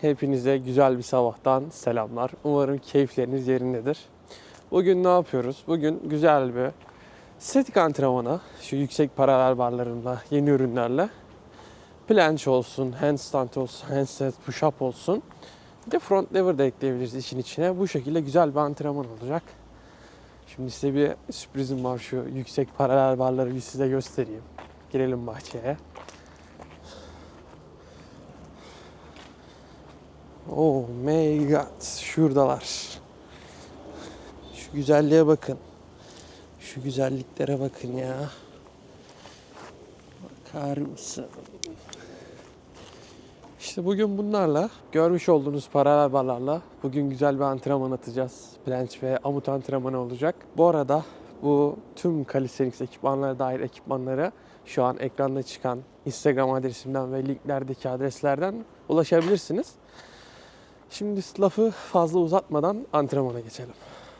Hepinize güzel bir sabahtan selamlar. Umarım keyifleriniz yerindedir. Bugün ne yapıyoruz? Bugün güzel bir statik antrenmana, şu yüksek paralel barlarında, yeni ürünlerle planche olsun, handstand olsun, handstand push-up olsun. Bir de front lever de ekleyebiliriz işin içine. Bu şekilde güzel bir antrenman olacak. Şimdi size bir sürprizim var şu yüksek paralel barları bir size göstereyim. Girelim bahçeye. Oh my god. Şuradalar. Şu güzelliğe bakın. Şu güzelliklere bakın ya. Bakar mısın? İşte bugün bunlarla görmüş olduğunuz paralel barlarla bugün güzel bir antrenman atacağız. Planche ve amut antrenmanı olacak. Bu arada bu tüm calisthenics ekipmanlara dair ekipmanları şu an ekranda çıkan Instagram adresimden ve linklerdeki adreslerden ulaşabilirsiniz. Şimdi lafı fazla uzatmadan antrenmana geçelim.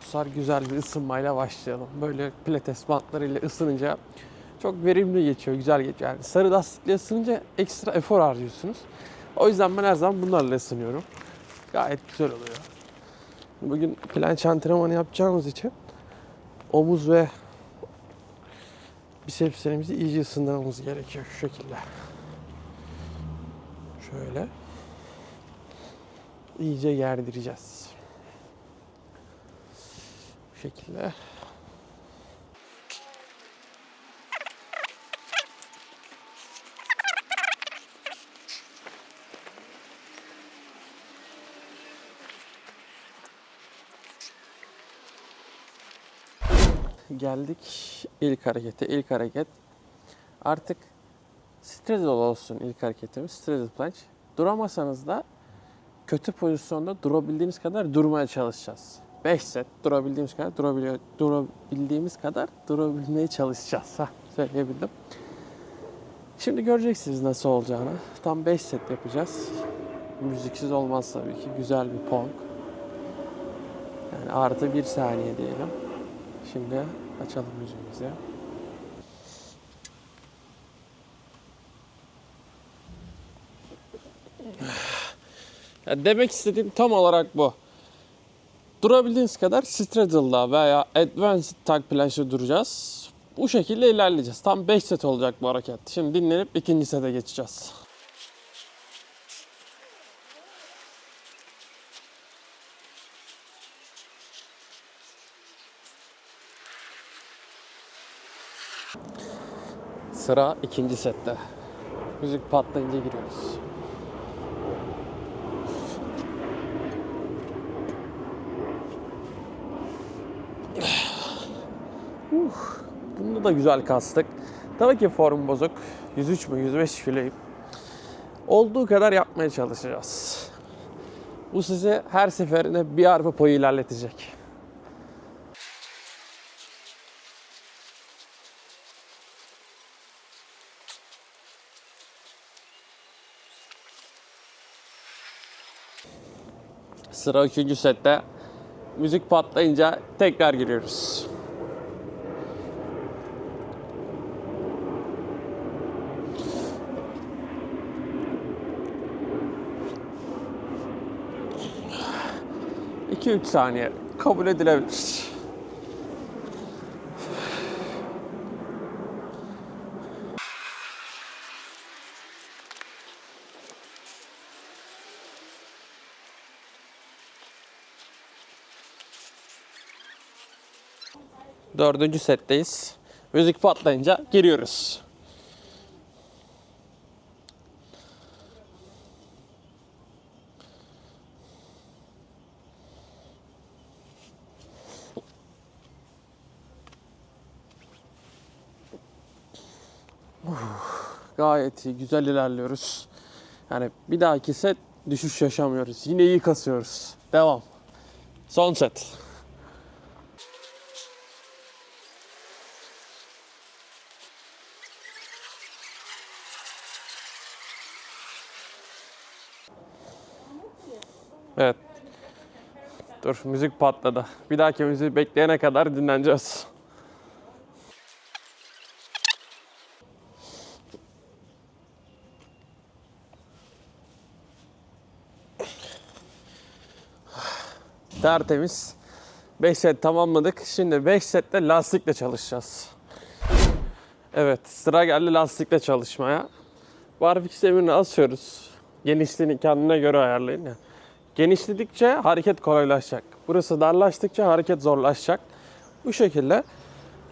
Sonra güzel bir ısınmayla başlayalım. Böyle pilates bantlarıyla ısınınca çok verimli geçiyor, güzel geçiyor. Yani sarı lastikle ısınınca ekstra efor harcıyorsunuz. O yüzden ben her zaman bunlarla ısınıyorum. Gayet güzel oluyor. Bugün planche antrenmanı yapacağımız için omuz ve bisepslerimizi iyice ısındırmamız gerekiyor şu şekilde. Şöyle iyice gerdireceğiz. Bu şekilde. Geldik ilk harekete. İlk hareket artık straddle olsun ilk hareketimiz. Straddle planche. Duramasanız da kötü pozisyonda durabildiğimiz kadar durmaya çalışacağız. 5 set durabildiğimiz kadar durabiliyor, durabildiğimiz kadar durabilmeye çalışacağız. Hah, söyleyebildim. Şimdi göreceksiniz nasıl olacağını. Tam 5 set yapacağız. Müziksiz olmaz tabii ki. Güzel bir pong. Yani artı bir saniye diyelim. Şimdi açalım müziğimizi. Ya demek istediğim tam olarak bu. Durabildiğiniz kadar straddle'da veya advanced tag planche'de duracağız. Bu şekilde ilerleyeceğiz. Tam 5 set olacak bu hareket. Şimdi dinlenip ikinci sete geçeceğiz. Sıra ikinci sette. Müzik patlayınca giriyoruz. Bunda da güzel kastık. Tabii ki form bozuk. 103 mü 105 kiloyum. Olduğu kadar yapmaya çalışacağız. Bu size her seferinde bir arpa boyu ilerletecek. Sıra 3. sette. Müzik patlayınca tekrar giriyoruz. İki üç saniye kabul edilebilir. Dördüncü setteyiz. Müzik patlayınca giriyoruz. Gayet iyi, güzel ilerliyoruz. Yani bir dahaki set düşüş yaşamıyoruz. Yine iyi kasıyoruz. Devam. Son set. Evet. Dur müzik patladı. Bir dahaki müziği bekleyene kadar dinleneceğiz. Tertemiz. 5 set tamamladık. Şimdi 5 sette lastikle çalışacağız. Evet sıra geldi lastikle çalışmaya. Barfix demirini asıyoruz. Genişliğini kendine göre ayarlayın. ya. Genişledikçe hareket kolaylaşacak. Burası darlaştıkça hareket zorlaşacak. Bu şekilde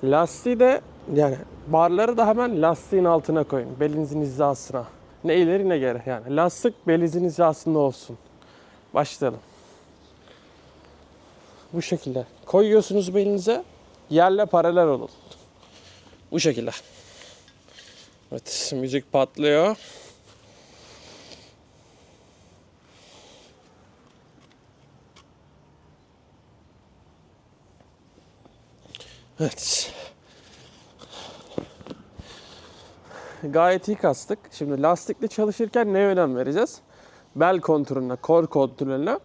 lastiği de yani barları da hemen lastiğin altına koyun. Belinizin hizasına. Ne ileri ne geri yani. Lastik belinizin hizasında olsun. Başlayalım. Bu şekilde. Koyuyorsunuz belinize. Yerle paralel olun. Bu şekilde. Evet müzik patlıyor. Evet. Gayet iyi kastık. Şimdi lastikle çalışırken neye önem vereceğiz? Bel kontrolüne, kor kontrolüne.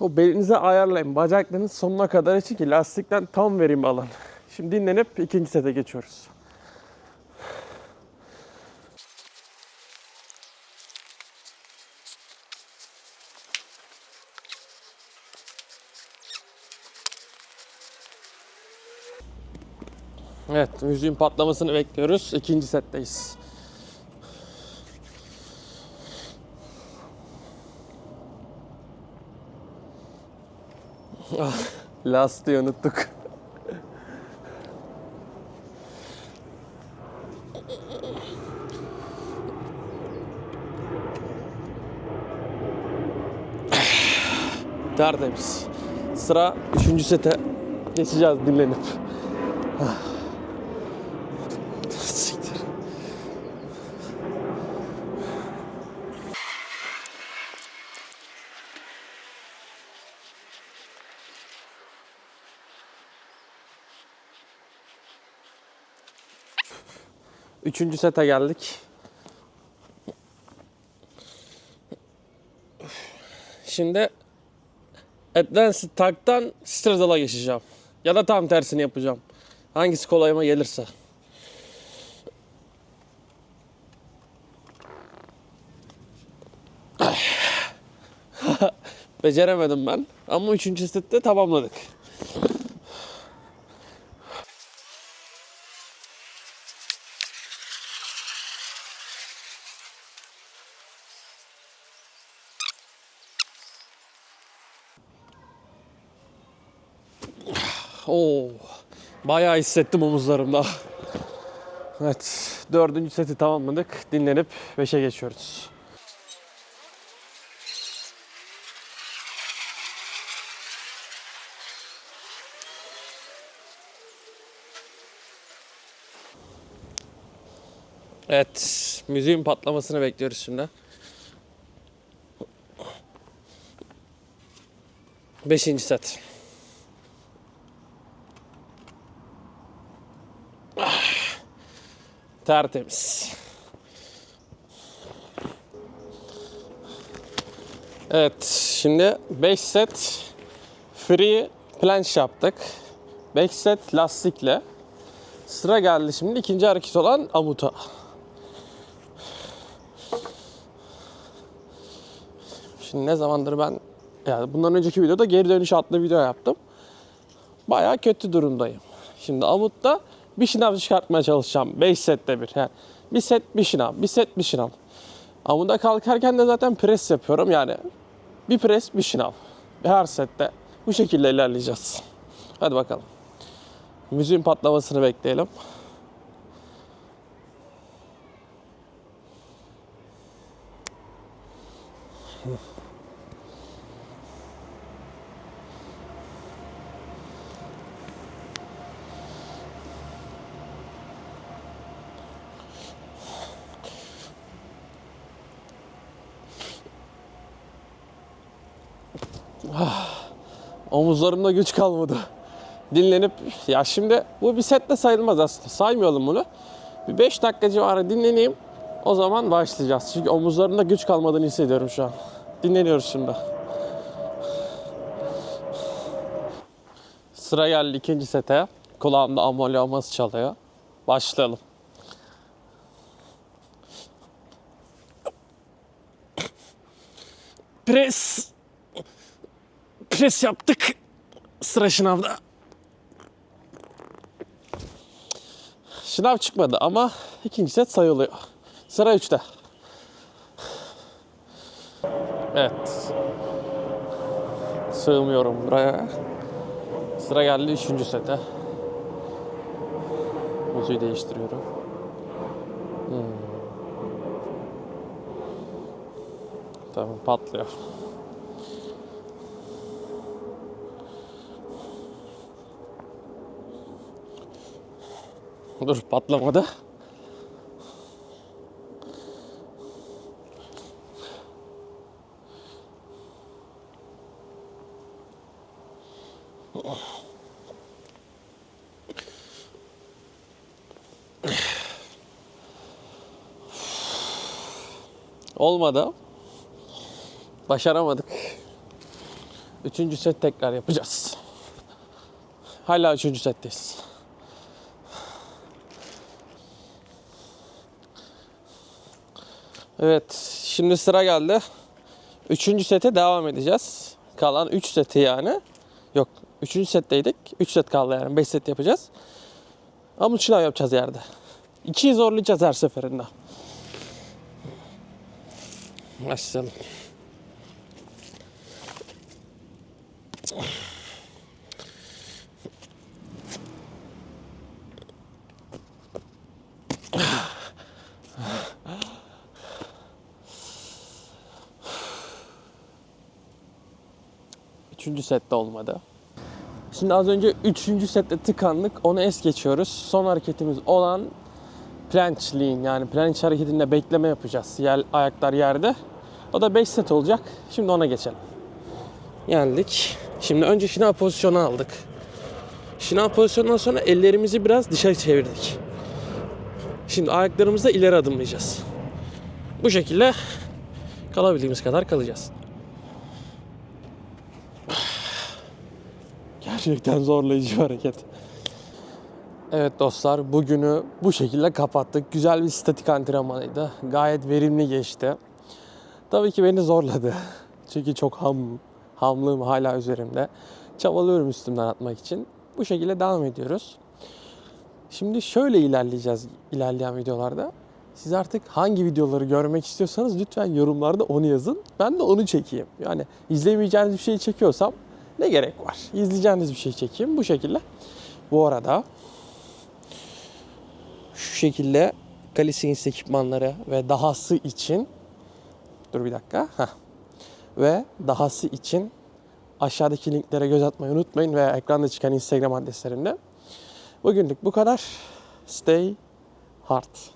O belinize ayarlayın. Bacaklarınız sonuna kadar için ki lastikten tam verim alın. Şimdi dinlenip ikinci sete geçiyoruz. Evet, müziğin patlamasını bekliyoruz. İkinci setteyiz. Ah, Lastiği unuttuk. Tertemiz. Sıra üçüncü sete geçeceğiz dinlenip. Üçüncü sete geldik. Şimdi Advanced Tag'dan Straddle'a geçeceğim. Ya da tam tersini yapacağım. Hangisi kolayıma gelirse. Beceremedim ben. Ama üçüncü sette tamamladık. Bayağı hissettim omuzlarımda. Evet, dördüncü seti tamamladık. Dinlenip beşe geçiyoruz. Evet, müziğin patlamasını bekliyoruz şimdi. Beşinci set. Tertemiz. Evet, şimdi 5 set free planche yaptık. 5 set lastikle. Sıra geldi şimdi ikinci hareket olan amuta. Şimdi ne zamandır ben yani bundan önceki videoda geri dönüş adlı video yaptım. Bayağı kötü durumdayım. Şimdi amutta bir şınav çıkartmaya çalışacağım. 5 sette bir. Yani bir set bir şınav, bir set bir şınav. Amuda kalkarken de zaten pres yapıyorum. Yani bir pres bir şınav. Her sette bu şekilde ilerleyeceğiz. Hadi bakalım. Müziğin patlamasını bekleyelim. Omuzlarımda güç kalmadı. Dinlenip ya şimdi bu bir setle sayılmaz aslında. Saymayalım bunu. Bir 5 dakika civarı dinleneyim. O zaman başlayacağız. Çünkü omuzlarımda güç kalmadığını hissediyorum şu an. Dinleniyoruz şimdi. Sıra geldi ikinci sete. Kulağımda amolyaması çalıyor. Başlayalım. Pres. Pres yaptık. Sıra şınavda. Şınav çıkmadı ama ikinci set sayılıyor. Sıra 3'te. Evet. Sığmıyorum buraya. Sıra geldi 3. sete. Müziği değiştiriyorum. Hmm. Tamam patlıyor. Dur patlamadı. Olmadı. Başaramadık. Üçüncü set tekrar yapacağız. Hala üçüncü setteyiz. Evet, şimdi sıra geldi. Üçüncü sete devam edeceğiz. Kalan 3 seti yani. Yok, üçüncü setteydik. 3 set kaldı yani. 5 set yapacağız. Ama şınav yapacağız yerde. İkiyi zorlayacağız her seferinde. Başlayalım. Üçüncü sette olmadı. Şimdi az önce üçüncü sette tıkandık. Onu es geçiyoruz. Son hareketimiz olan planche lean yani planche hareketinde bekleme yapacağız. Yer, ayaklar yerde. O da 5 set olacak. Şimdi ona geçelim. Geldik. Şimdi önce şınav pozisyonu aldık. Şınav pozisyonundan sonra ellerimizi biraz dışarı çevirdik. Şimdi ayaklarımızla ileri adımlayacağız. Bu şekilde kalabildiğimiz kadar kalacağız. Gerçekten zorlayıcı bir hareket. Evet dostlar bugünü bu şekilde kapattık. Güzel bir statik antrenmanıydı. Gayet verimli geçti. Tabii ki beni zorladı. Çünkü çok ham, hamlığım hala üzerimde. Çabalıyorum üstümden atmak için. Bu şekilde devam ediyoruz. Şimdi şöyle ilerleyeceğiz ilerleyen videolarda. Siz artık hangi videoları görmek istiyorsanız lütfen yorumlarda onu yazın. Ben de onu çekeyim. Yani izlemeyeceğiniz bir şey çekiyorsam ne gerek var? İzleyeceğiniz bir şey çekeyim bu şekilde. Bu arada şu şekilde Calisthenics ekipmanları ve dahası için dur bir dakika. Heh. Ve dahası için aşağıdaki linklere göz atmayı unutmayın ve ekranda çıkan Instagram adreslerimde. Bugünlük bu kadar. Stay hard.